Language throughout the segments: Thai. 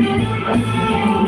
I'm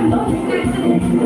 すいません。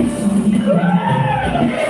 Yeah!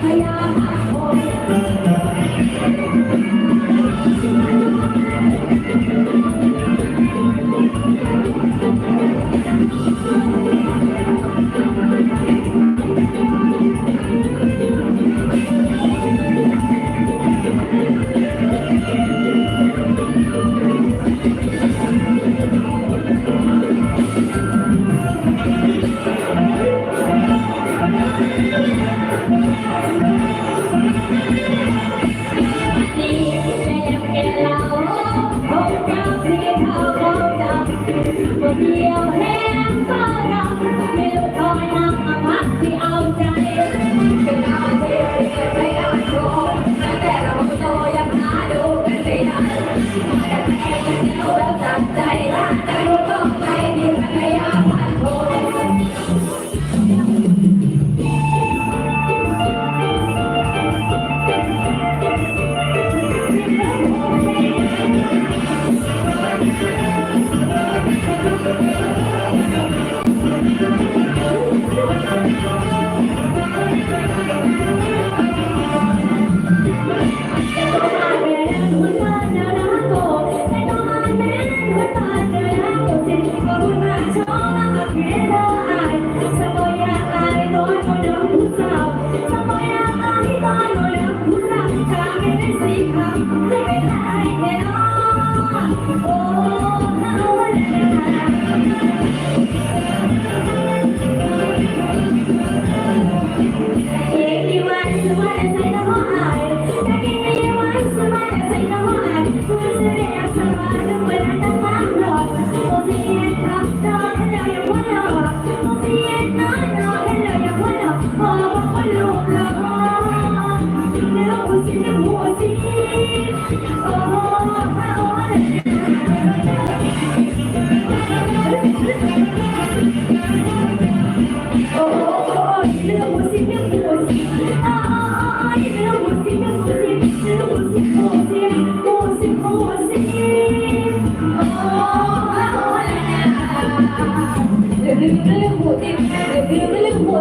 พ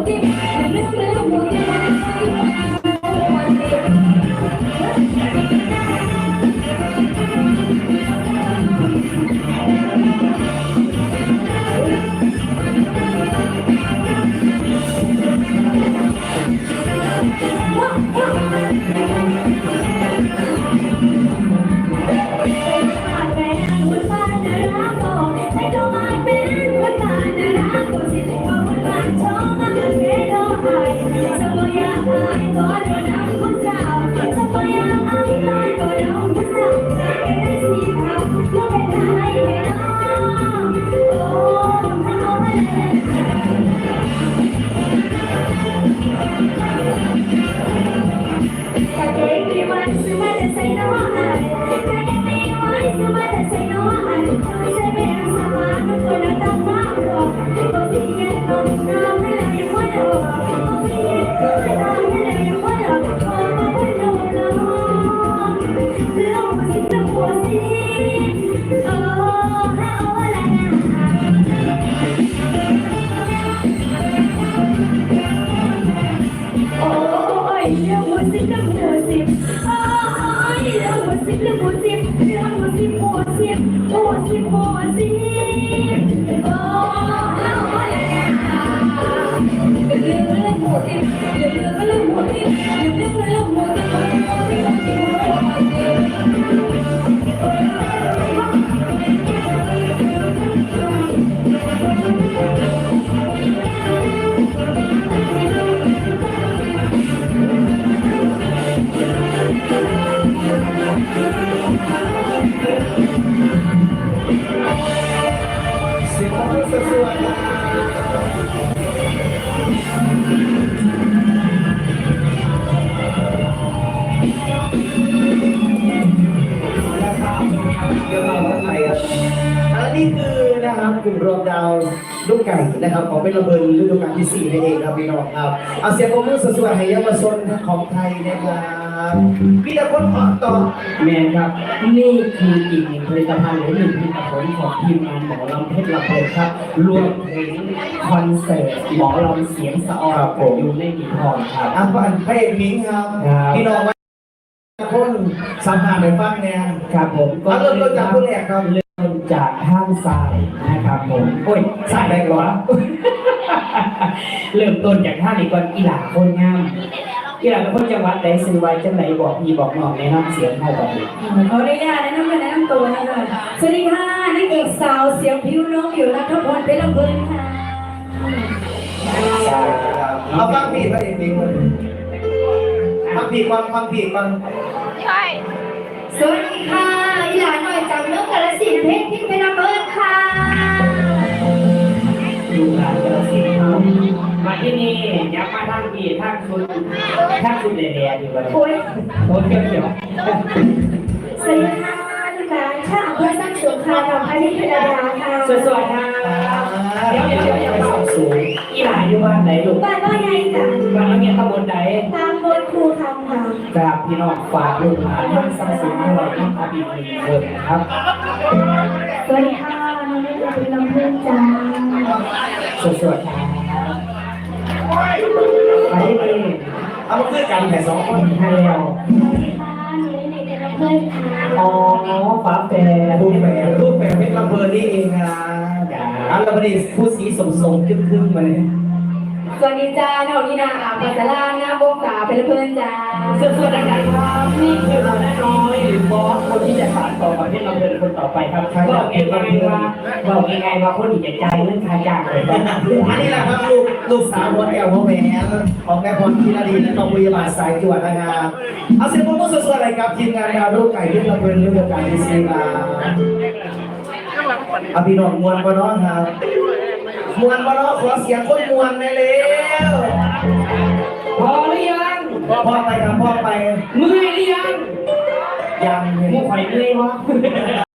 ม Everybody, everybody, everybody, everybody, everybody, everybody, สวยๆเดี๋ยวเราจะนนี้คือนะครับกลุ่มรวมดาวลูกไก่นะครับของเป็นระเบิดฤดูกาลที่สี่นั่นเองครับพี่น้องครับเอาเสียงของมือสวยๆให้เยาวชนของไทยนะครับ พี่ตะคนขอต่อแมนครับ นี่คืออีกหนึ่งผลิตภัณฑ์หรือหนึ่งผลิตผลของทีมงานหมอลำเพชรลำเพลินครับ รวมถึงคอนเสิร์ตหมอลำเสียงสะออนอยู่ในกีทองครับอันพันพระเอกมิงครับครับ พี่น้องว่าคนสัมภาษณ์ในฟังแนวครับผมเอาเริ่มต้นจากผู้แรกครับเริ่มจากข้างซ้ายนะครับผมโอ้ยซ้ายได้ก่อนเริ่มต้นจากท่านี้ก่อนอีหลาคนงาม อีหลาเป็นคนจังหวัดใดซื้อไว้จังไหนบอกพี่บอกน้องแนะนำเสียงให้กับเด็กขออนุญาตแนะนำกันแนะนำตัวนะคะสวัสดีค่ะนางเอกสาวเสียงผิวน้องอยู่นัทพลเป็นลำเพลินค่ะเอาฟังผิดพระเอกมิงเลยฟังผิดฟังฟังผิดฟังสวัสดีค่ะอีหลานหน่อยจากเมืองกาฬสินธุ์เพชรพิษเป็นลำเพลินค่ะดูหลานกระสินธุ์ครับ มาที่นี่อยับมาทางพี่ทางคุณทางคุณแดดๆดีกว่าโอ้ยโอ้ยเกี่ยวเกี่ยวสวัสดีค่ะลูกหลานค่ะเพื่อสร้างสงครามกับพระนิพดาค่ะสวยๆค่ะเดี๋ยวเดี๋ยวเดี๋ยวเดี๋ยวสอบสูงอีหลายอยู่บ้านไหนลูกบ้านว่าไงจ้ะบ้านเราเนี่ยตำบลใดตามบนครูคำค่ะจากพี่น้องฝากลูกหลานทางสังสิงห์ให้เราต้องอาบีมีเพิ่มครับสวัสดีค่ะน้องเล็กเป็นลำเพลินจ้าสวยๆค่ะ ไปที่นี่เอามาขึ้นกันแต่สองคนให้แล้วสวัสดีค่ะน้องเล็กเป็นลำเพลินค่ะอ๋อฝาแฝดรูปแบบรูปแบบเป็นลำเพลินนี่เองนะอันละประเดี๋ยวผู้สีสมทรงขึ้นขึ้นมาเลยส วัสดีจ้าน้องนีนาอาภาษาลาหน้าบงสาเป็นลเพลินจ้าสวยๆดังๆครับนี่คือเราแน่น้อยหรือบอสคนที่จะผ่านต่อประเทศเราเป็นคนต่อไปครับบอกง่ายๆว่าบอกง่ายๆว่าคนที่จะใจเรื่องคาจ้างเลยอันนี้แหละครับลูกลูกสาวคนแอลพ่อแม่ของแม่พรพิรดีและน้องพยาบาสายจวดนะครับเอาเสียงปรบมือสดๆอะไรครับทีมงานดาวลูกไก่ที่ลำเพลินฤดูกาลที่สี่มาอาพี่น้องมวนบ่เน้องครับ มวนบ่เน้องขอเสียงคนมวนในอยเร็วพอหรือยังพ่อไปครับพ่อไปเมื่อยหรือยังยังมูเนี่ยข่อยเมื่อยวะ